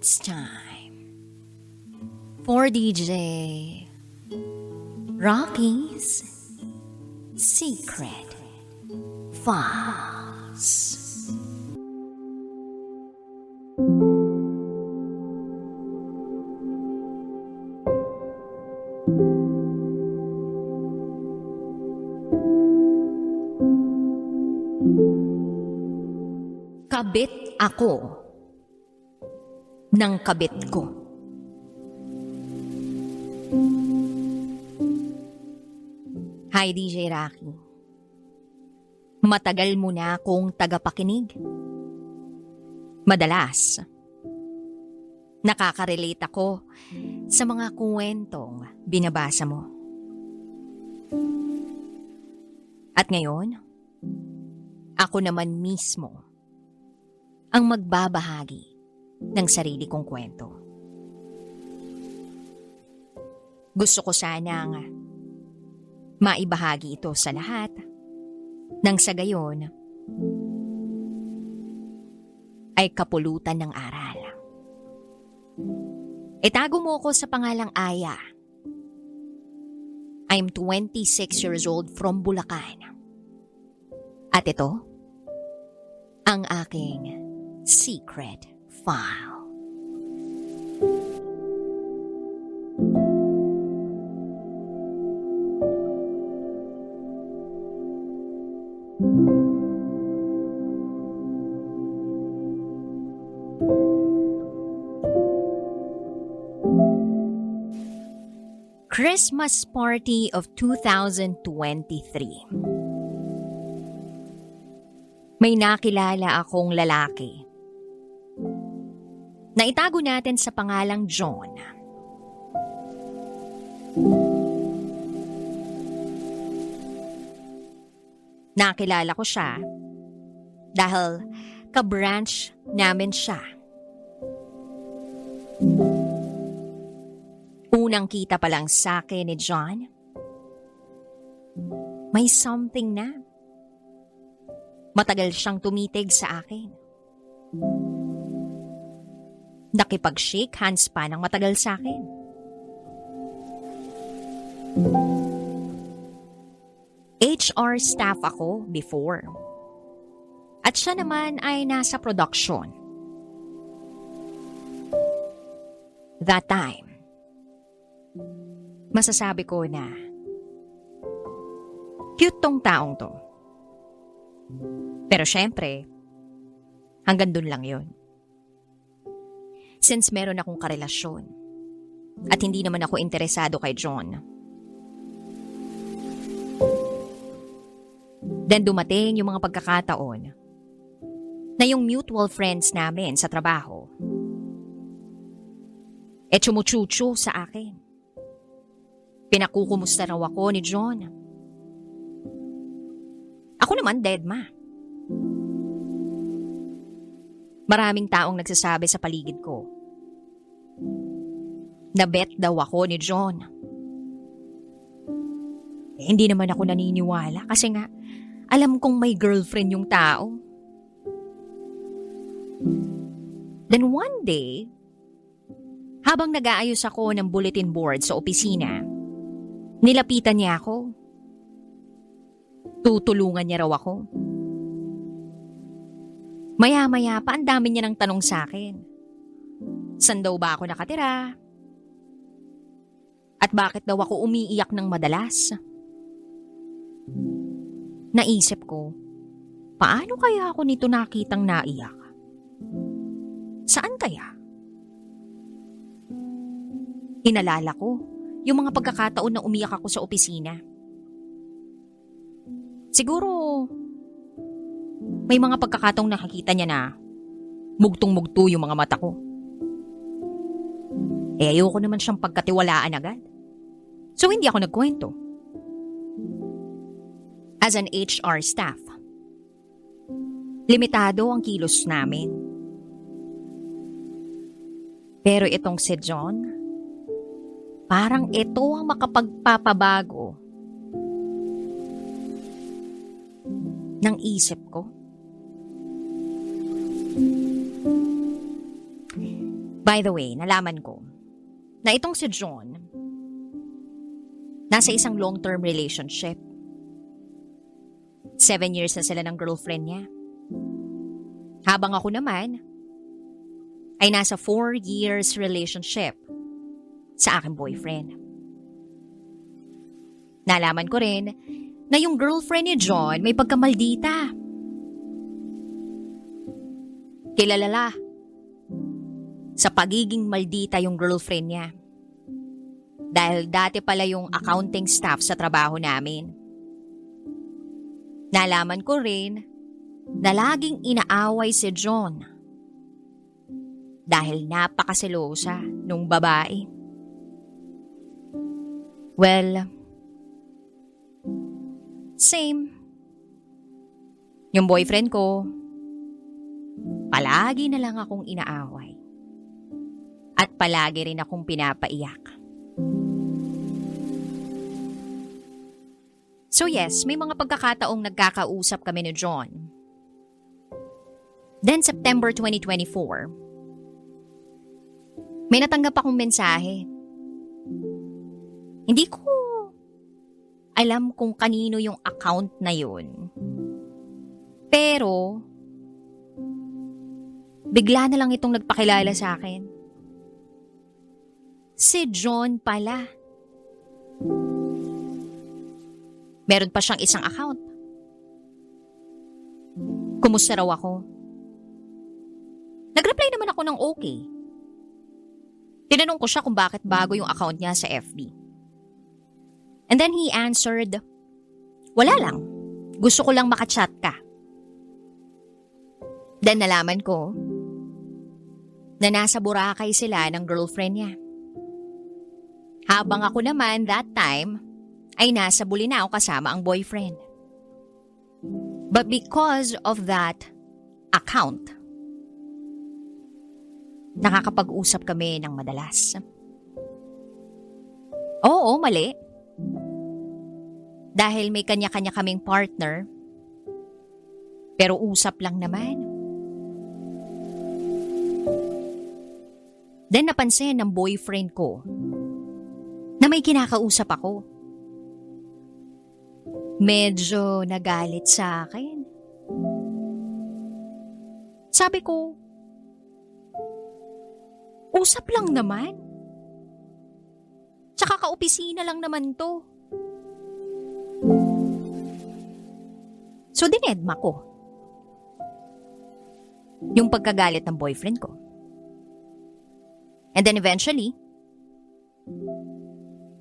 It's time for DJ Rocky's Secret Files. Ng kabit ko. Hi DJ Rocky. Matagal mo na akong tagapakinig. Madalas, nakaka-relate ako sa mga kwentong binabasa mo. At ngayon, ako naman mismo ang magbabahagi ng sarili kong kwento. Gusto ko sanang maibahagi ito sa lahat nang sa gayon ay kapulutan ng aral. Itago mo ko sa pangalang Aya. I'm 26 years old from Bulacan. At ito, ang aking secret file. Christmas Party of 2023 May nakilala akong lalaki na itago natin sa pangalang John. Nakilala ko siya dahil ka-branch namin siya. Unang kita pa lang sa akin ni John, may something na. Matagal siyang tumitig sa akin. Nakipag-shake hands pa ng matagal sa akin. HR staff ako before. At siya naman ay nasa production. That time, masasabi ko na cute tong taong to. Pero syempre, hanggang dun lang yon. Since meron akong karelasyon at hindi naman ako interesado kay John. Then dumating yung mga pagkakataon na yung mutual friends namin sa trabaho e chumuchuchu sa akin. Pinakukumusta raw ako ni John. Ako naman dead ma. Maraming taong nagsasabi sa paligid ko. Nabet daw ako ni John. Eh, hindi naman ako naniniwala kasi nga alam kong may girlfriend yung tao. Then one day, habang nag-aayos ako ng bulletin board sa opisina, nilapitan niya ako. Tutulungan niya raw ako. Maya-maya pa ang dami niya ng tanong sa akin. San daw ba ako nakatira? At bakit daw ako umiiyak ng madalas? Naisip ko, paano kaya ako nito nakitang naiyak? Saan kaya? Inalala ko yung mga pagkakataon na umiyak ako sa opisina. Siguro, may mga pagkakataong nakakita niya na mugtong-mugto yung mga mata ko. Eh ayoko naman siyang pagkatiwalaan agad. So hindi ako nagkwento. As an HR staff, limitado ang kilos namin. Pero itong si John, parang ito ang makapagpapabago ng isip ko. By the way, nalaman ko na itong si John nasa isang long-term relationship. Seven years na sila ng girlfriend niya. Habang ako naman, ay nasa four years relationship sa aking boyfriend. Nalaman ko rin na yung girlfriend ni John may pagkamaldita. Kilalala sa pagiging maldita yung girlfriend niya. Dahil dati pala yung accounting staff sa trabaho namin. Nalaman ko rin na laging inaaway si John dahil napakaselosa nung babae. Well, same. Yung boyfriend ko, palagi na lang akong inaaway. At palagi rin akong pinapaiyak. So yes, may mga pagkakataong nagkakausap kami ni John. Then September 2024, may natanggap akong mensahe. Hindi ko alam kung kanino yung account na yun. Pero, bigla na lang itong nagpakilala sa akin. Si John pala. Meron pa siyang isang account. Kumusta raw ako? Nag-reply naman ako ng okay. Tinanong ko siya kung bakit bago yung account niya sa FB. And then he answered, Wala lang. Gusto ko lang makachat ka. Then nalaman ko na nasa Boracay sila ng girlfriend niya. Habang ako naman that time ay nasa Bulinao kasama ang boyfriend. But because of that account, nakakapag-usap kami ng madalas. Oo, mali. Dahil may kanya-kanya kaming partner, pero usap lang naman. Then napansin ng boyfriend ko na may kinakausap ako. Medyo nagalit sa akin. Sabi ko, usap lang naman. Tsaka kaopisina lang naman to. So dinedma ko. Yung pagkagalit ng boyfriend ko. And then eventually,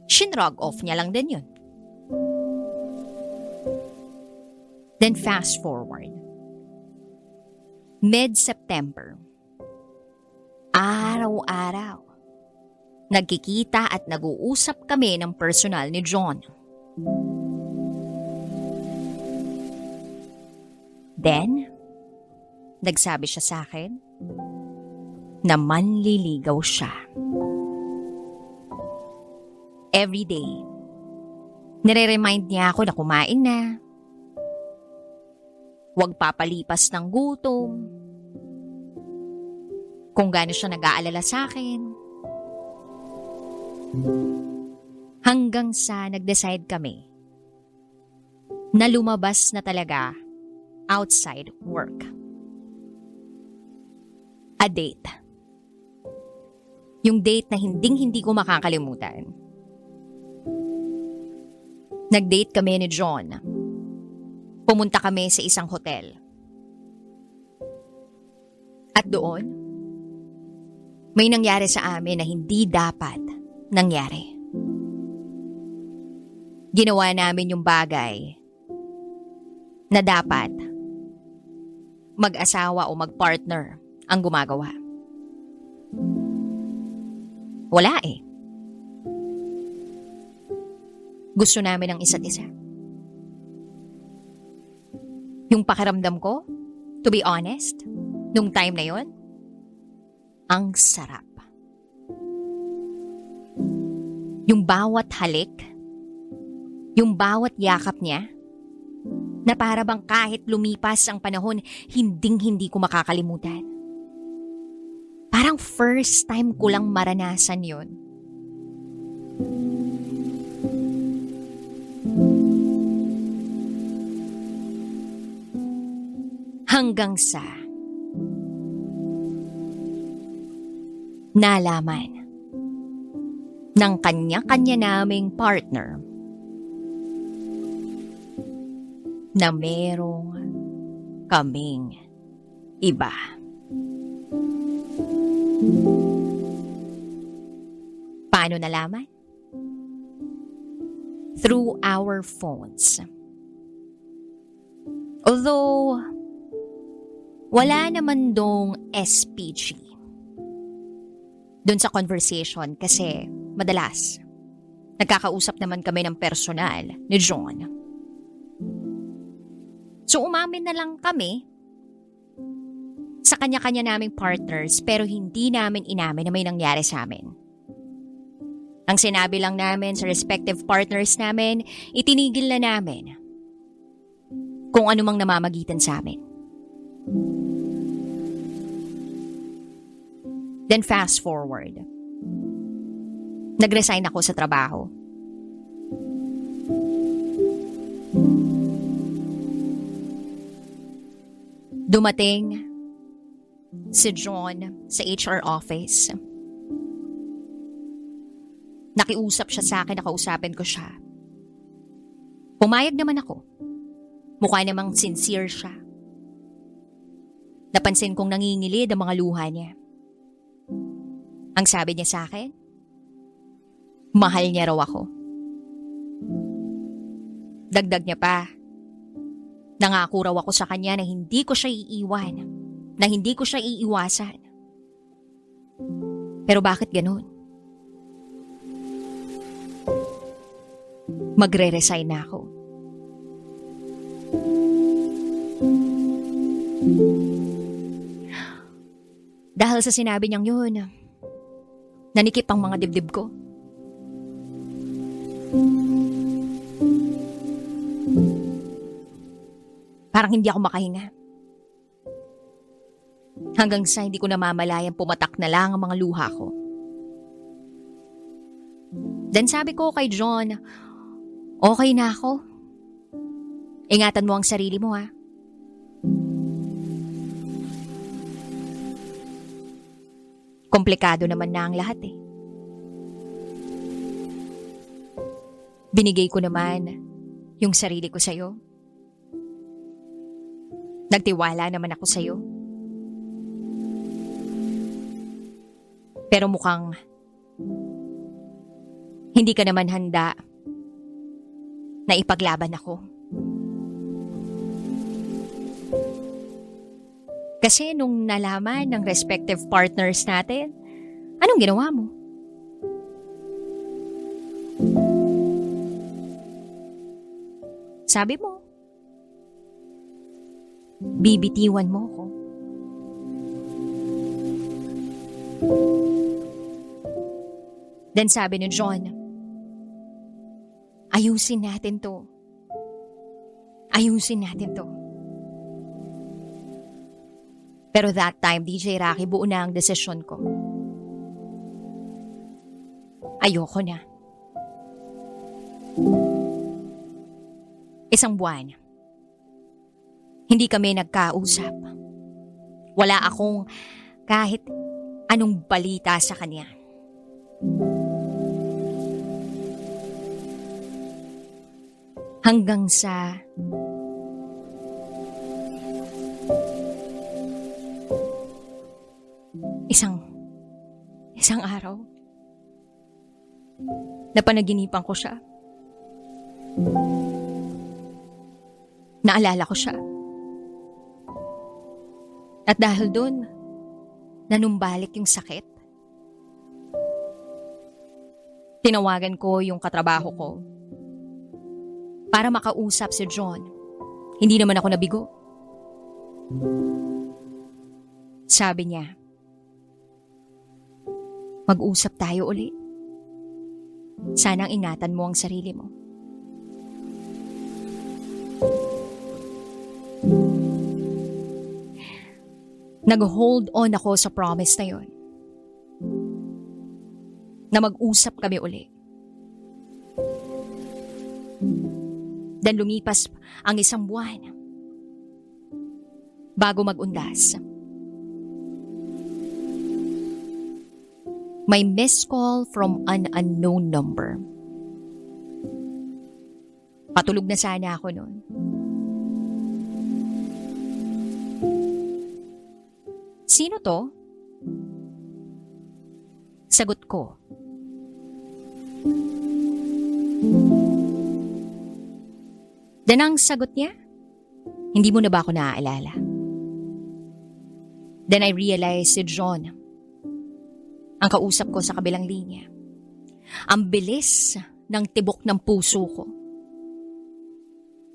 shinrog off niya lang din yun. Then fast forward. Mid-September. Araw-araw. Nagkikita at nag-uusap kami ng personal ni John. Then, nagsabi siya sa akin na manliligaw siya. Every day, nire-remind niya ako na kumain na, huwag papalipas ng gutom, kung gaano siya nag-aalala sa akin. Hanggang sa nag-decide kami na lumabas na talaga outside work. A date. Yung date na hinding-hindi ko makakalimutan. Nag-date kami ni John. Pumunta kami sa isang hotel. At doon, may nangyari sa amin na hindi dapat nangyari. Ginawa namin yung bagay na dapat mag-asawa o mag-partner ang gumagawa. Wala eh. Gusto namin ang isa't isa. Yung pakiramdam ko, to be honest, nung time na yon, ang sarap. Yung bawat halik, yung bawat yakap niya, na para bang kahit lumipas ang panahon, hinding-hindi ko makakalimutan. Parang first time ko lang maranasan yon. Hanggang sa nalaman ng kanya-kanya naming partner na merong kaming iba. Paano nalaman? Through our phones. Although, wala naman dong SPG. Doon sa conversation kasi madalas, nagkakausap naman kami ng personal ni John. So umamin na lang kami sa kanya-kanya naming partners pero hindi namin inamin na may nangyari sa amin. Ang sinabi lang namin sa respective partners namin, itinigil na namin kung ano mang namamagitan sa amin. Then fast forward. Nag-resign ako sa trabaho. Dumating si John sa HR office. Nakiusap siya sa akin, nakausapin ko siya. Pumayag naman ako. Mukha namang sincere siya. Napansin kong nangingilid ang mga luha niya. Ang sabi niya sa akin, mahal niya raw ako. Dagdag niya pa, nangako raw ako sa kanya na hindi ko siya iiwan, na hindi ko siya iiwasan. Pero bakit ganun? Magre-resign na ako. Dahil sa sinabi niyang yun, nanikip ang mga dibdib ko. Parang hindi ako makahinga. Hanggang sa hindi ko namamalayang pumatak na lang ang mga luha ko. Then sabi ko kay John, okay na ako. Ingatan mo ang sarili mo ha. Komplikado naman na ang lahat eh. Binigay ko naman yung sarili ko sa'yo. Nagtiwala naman ako sa'yo. Pero mukhang hindi ka naman handa na ipaglaban ako. Kasi nung nalaman ng respective partners natin, anong ginawa mo? Sabi mo, bibitiwan mo ko. Then sabi ni John, ayusin natin to. Ayusin natin to. Pero that time, DJ Rocky, buo na ang desisyon ko. Ayoko na. Isang buwan. Hindi kami nagkausap. Wala akong kahit anong balita sa kanya. Hanggang sa isang araw napanaginipan ko siya. Naalala ko siya. At dahil doon, nanumbalik yung sakit. Tinawagan ko yung katrabaho ko para makausap si John. Hindi naman ako nabigo. Sabi niya, mag-usap tayo uli. Sanang ingatan mo ang sarili mo. Nag-hold on ako sa promise na yon. na mag-usap kami uli. Dan lumipas ang isang buwan bago mag-undas. May missed call from an unknown number. Patulog na sana ako noon. Sino to? Sagot ko. Dan ang sagot niya, hindi mo na ba ako naaalala? Then I realized si John, ang kausap ko sa kabilang linya. Ang bilis ng tibok ng puso ko.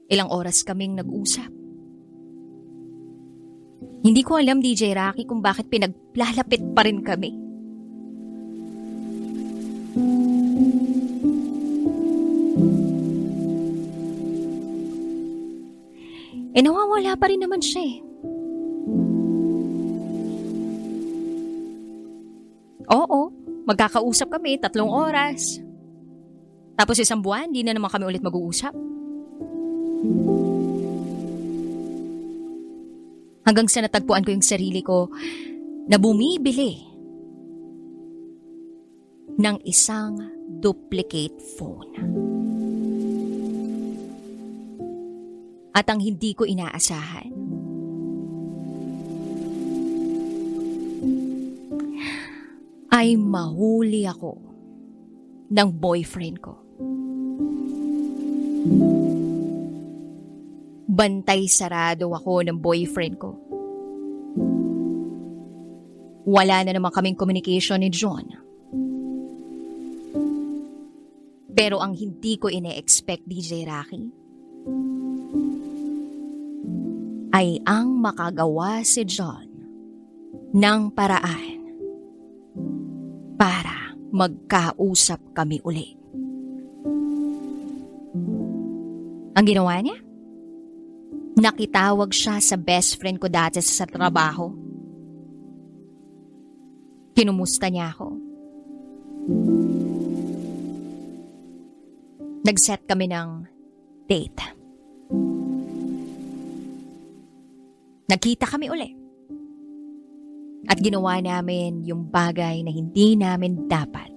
Ilang oras kaming nag-usap. Hindi ko alam, DJ Rocky, kung bakit pinaglalapit pa rin kami. Eh nawawala pa rin naman siya eh. Oo, magkakausap kami tatlong oras. Tapos isang buwan, di na naman kami ulit mag-uusap. Hanggang sa natagpuan ko yung sarili ko na bumibili ng isang duplicate phone. At ang hindi ko inaasahan, ay mahuli ako ng boyfriend ko. Bantay sarado ako ng boyfriend ko. Wala na naman kaming communication ni John. Pero ang hindi ko ine-expect, DJ Rocky, ay ang makagawa si John ng paraan para magkausap kami uli. Ang ginawa niya? Nakitawag siya sa best friend ko dati sa trabaho. Kinumusta niya ako. Nag-set kami ng date. Nagkita kami uli. At ginawa namin yung bagay na hindi namin dapat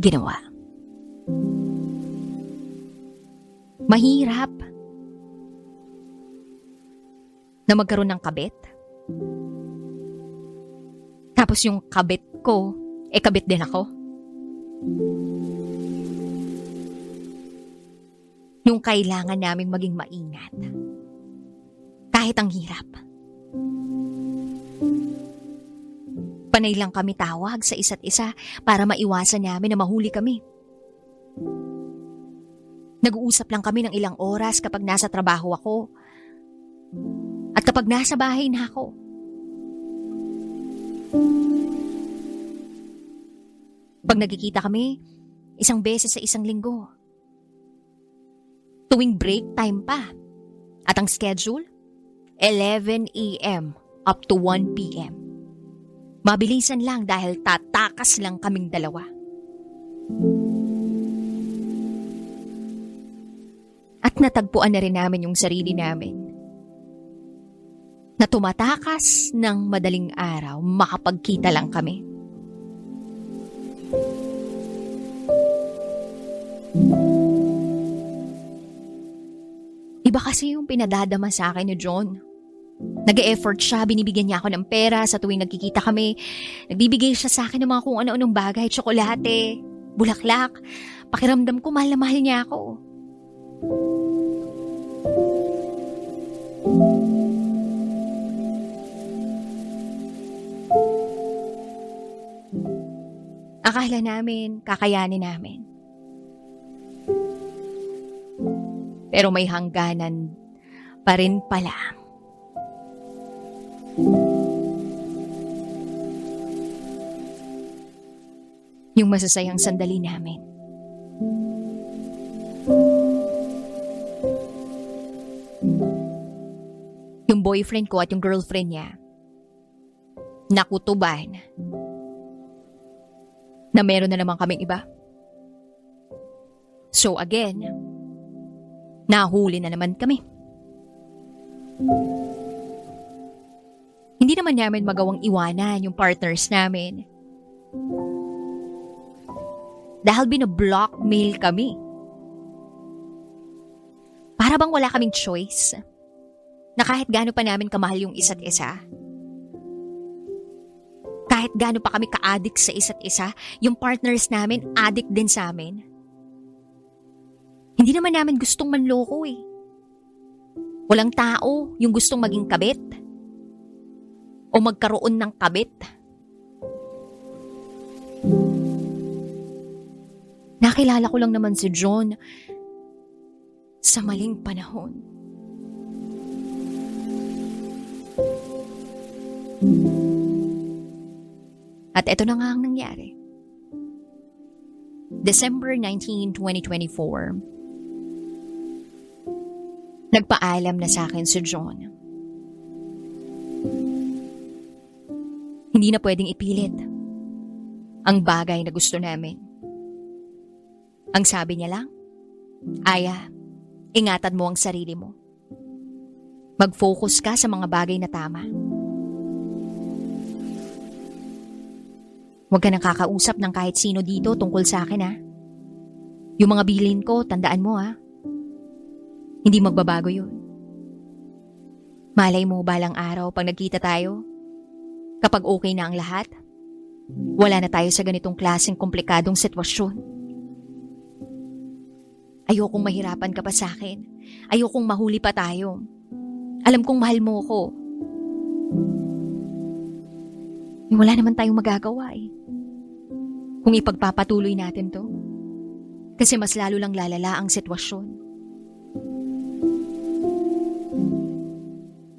ginawa. Mahirap na magkaroon ng kabit. Tapos yung kabit ko, eh kabit din ako. Yung kailangan naming maging maingat. Kahit ang hirap. Panay lang kami tawag sa isa't isa para maiwasan namin na mahuli kami. Nag-uusap lang kami ng ilang oras kapag nasa trabaho ako. At kapag nasa bahay na ako. Pag nagkikita kami, isang beses sa isang linggo. Tuwing break time pa. At ang schedule? 11 a.m. up to 1 p.m. Mabilisan lang dahil tatakas lang kaming dalawa. At natagpuan na rin namin yung sarili namin. Na tumatakas ng madaling araw, makapagkita lang kami. Iba kasi yung pinadadama sa akin ni John. Nag-e-effort siya, binibigyan niya ako ng pera sa tuwing nagkikita kami. Nagbibigay siya sa akin ng mga kung ano-anong bagay, tsokolate, bulaklak. Pakiramdam ko mahal na mahal niya ako. Akala namin, kakayanin namin. Pero may hangganan pa rin pala. Yung masasayang sandali namin. Yung boyfriend ko at yung girlfriend niya. Nakutuban. na meron na naman kaming iba. So again, nahuli na naman kami. Hindi naman namin magawang iwanan yung partners namin. Dahil binablockmail kami. Para bang wala kaming choice? Na kahit gaano pa namin kamahal yung isa't isa, kahit gaano pa kami ka-addict sa isa't isa, yung partners namin, addict din sa amin. Hindi naman namin gustong manloko eh. Walang tao yung gustong maging kabit. O magkaroon ng kabit. Nakilala ko lang naman si John sa maling panahon. At ito na nga ang nangyari. December 19, 2024. Nagpaalam na sa akin si John. Hindi na pwedeng ipilit ang bagay na gusto namin. Ang sabi niya lang, Aya, ingatan mo ang sarili mo. Mag-focus ka sa mga bagay na tama. Huwag ka nang kakausap ng kahit sino dito tungkol sa akin ha. Yung mga bilin ko, tandaan mo ha. Hindi magbabago yun. Malay mo balang araw pag nagkita tayo. Kapag okay na ang lahat, wala na tayo sa ganitong klaseng komplikadong sitwasyon. Ayokong mahirapan ka pa sa akin. Ayokong mahuli pa tayo. Alam kong mahal mo ko. Wala naman tayong magagawa eh. Kung ipagpapatuloy natin to. Kasi mas lalo lang lalala ang sitwasyon.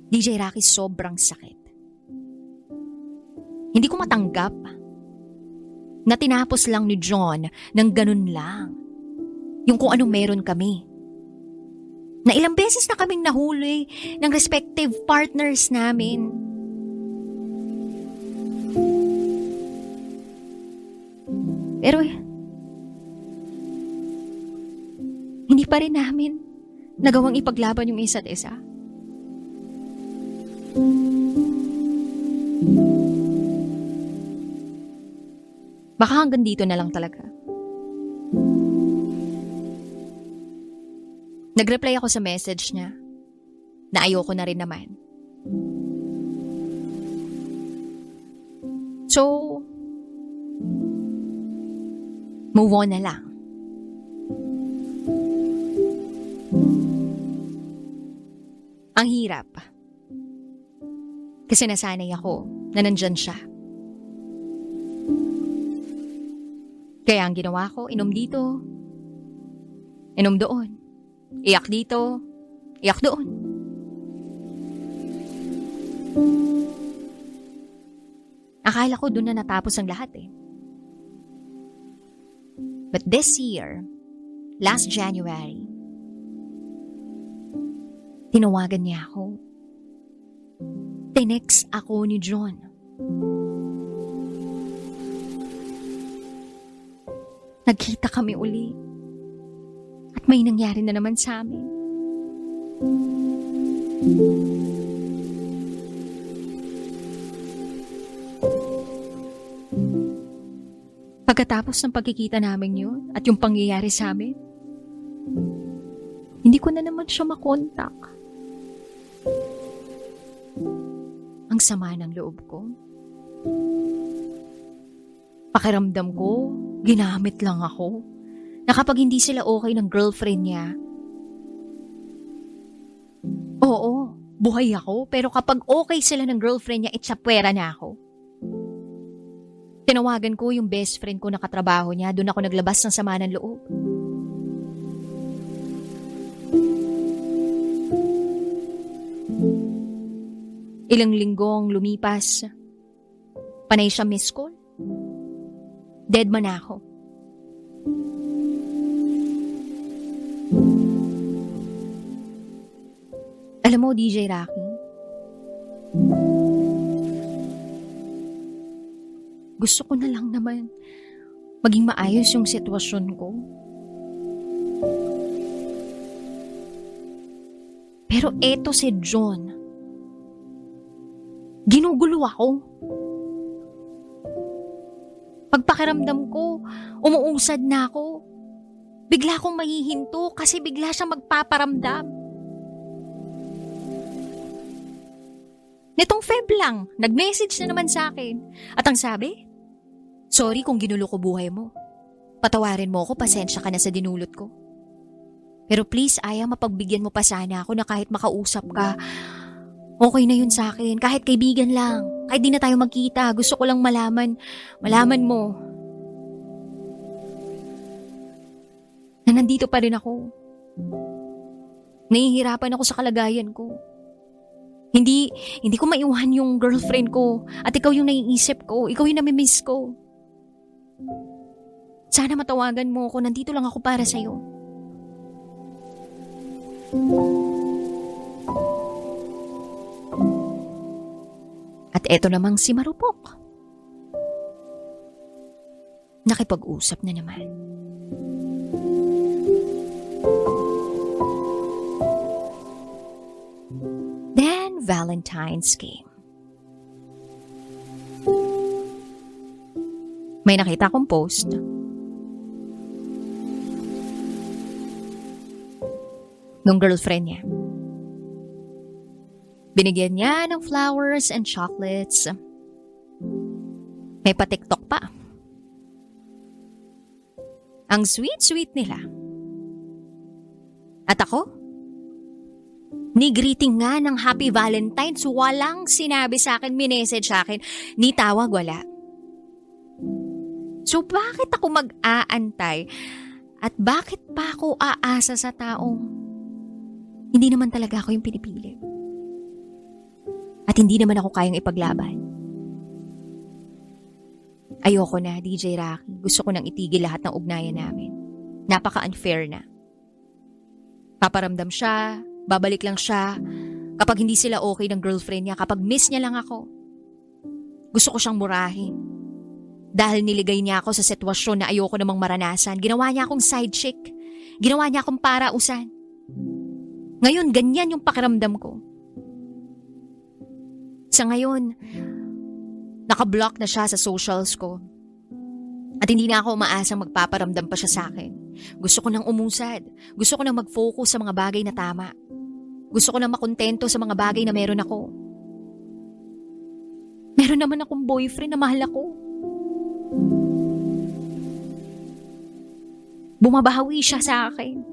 DJ Rocky, sobrang sakit. Hindi ko matanggap na tinapos lang ni John ng ganun lang. Yung kung anong meron kami. Na ilang beses na kaming nahuli ng respective partners namin. Pero hindi pa rin namin nagawang ipaglaban yung isa't isa. Baka hanggang dito na lang talaga. Nag-reply ako sa message niya na ayoko na rin naman. So, move on na lang. Ang hirap. Kasi nasanay ako na nandyan siya. Kaya ang ginawa ko, inom dito, inom doon. Iyak dito, iyak doon. Akala ko doon na natapos ang lahat eh. But this year, last January, tinawagan niya ako. Tinex ako ni John. Nagkita kami uli. May nangyari na naman sa amin. Pagkatapos ng pagkikita namin yun at yung pangyayari sa amin, hindi ko na naman siya makontak. Ang sama ng loob ko. Pakiramdam ko, ginamit lang ako. Na kapag hindi sila okay ng girlfriend niya, oo, buhay ako, pero kapag okay sila ng girlfriend niya, itsapwera na ako. Tinawagan ko yung best friend ko na katrabaho niya, doon ako naglabas ng sama ng loob. Ilang linggong lumipas, panay siya miss call. Dead man ako. Alam mo, DJ Rocky, gusto ko na lang naman maging maayos yung sitwasyon ko. Pero eto si John. Ginugulo ako. Pagpakiramdam ko, umuusad na ako. Bigla akong mahihinto kasi bigla siyang magpaparamdam. Nitong Feb lang, nag-message na naman sa akin. At ang sabi, Sorry kung ginulo ko buhay mo. Patawarin mo ako, pasensya ka na sa dinulot ko. Pero please, Aya, mapagbigyan mo pa sana ako na kahit makausap ka, okay na yun sa akin. Kahit kaibigan lang. Kahit di na tayo magkita. Gusto ko lang malaman, malaman mo. Na nandito pa rin ako. Nahihirapan ako sa kalagayan ko. Hindi, hindi ko maiwan yung girlfriend ko. At ikaw yung naiisip ko. Ikaw yung namimiss ko. Sana matawagan mo ako. Nandito lang ako para sa'yo. At eto namang si Marupok. Nakipag-usap na naman. Valentine's came. May nakita akong post. Nung girlfriend niya. Binigyan niya ng flowers and chocolates. May pa-tiktok pa. Ang sweet-sweet nila. At ako? Ni greeting nga ng Happy Valentine's, walang sinabi sa akin, minessage sa akin, ni tawag wala. So bakit ako mag-aantay at bakit pa ako aasa sa taong hindi naman talaga ako yung pinipili? At hindi naman ako kayang ipaglaban. Ayoko na, DJ Rocky. Gusto ko nang itigil lahat ng ugnayan namin. Napaka-unfair na. Paparamdam siya, babalik lang siya kapag hindi sila okay ng girlfriend niya, kapag miss niya lang ako. Gusto ko siyang murahin. Dahil niligay niya ako sa sitwasyon na ayoko namang maranasan, ginawa niya akong side chick. Ginawa niya akong parausan. Ngayon, ganyan yung pakiramdam ko. Sa ngayon, nakablock na siya sa socials ko. At hindi na ako umaasang magpaparamdam pa siya sa akin. Gusto ko nang umusad. Gusto ko nang mag-focus sa mga bagay na tama. Gusto ko nang makontento sa mga bagay na meron ako. Meron naman akong boyfriend na mahal ako. Bumabawi siya sa akin.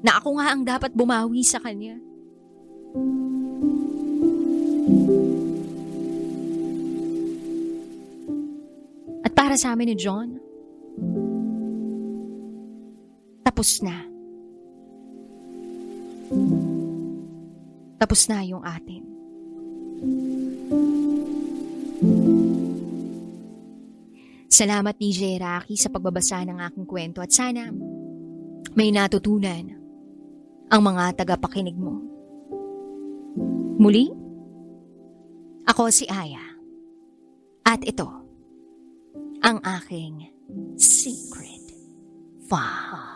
Na ako nga ang dapat bumawi sa kanya. At para sa amin ni John, tapos na. Tapos na yung atin. Salamat DJ Rocky sa pagbabasa ng aking kwento at sana may natutunan ang mga tagapakinig mo. Muli, ako si Aya. At ito, ang aking secret file.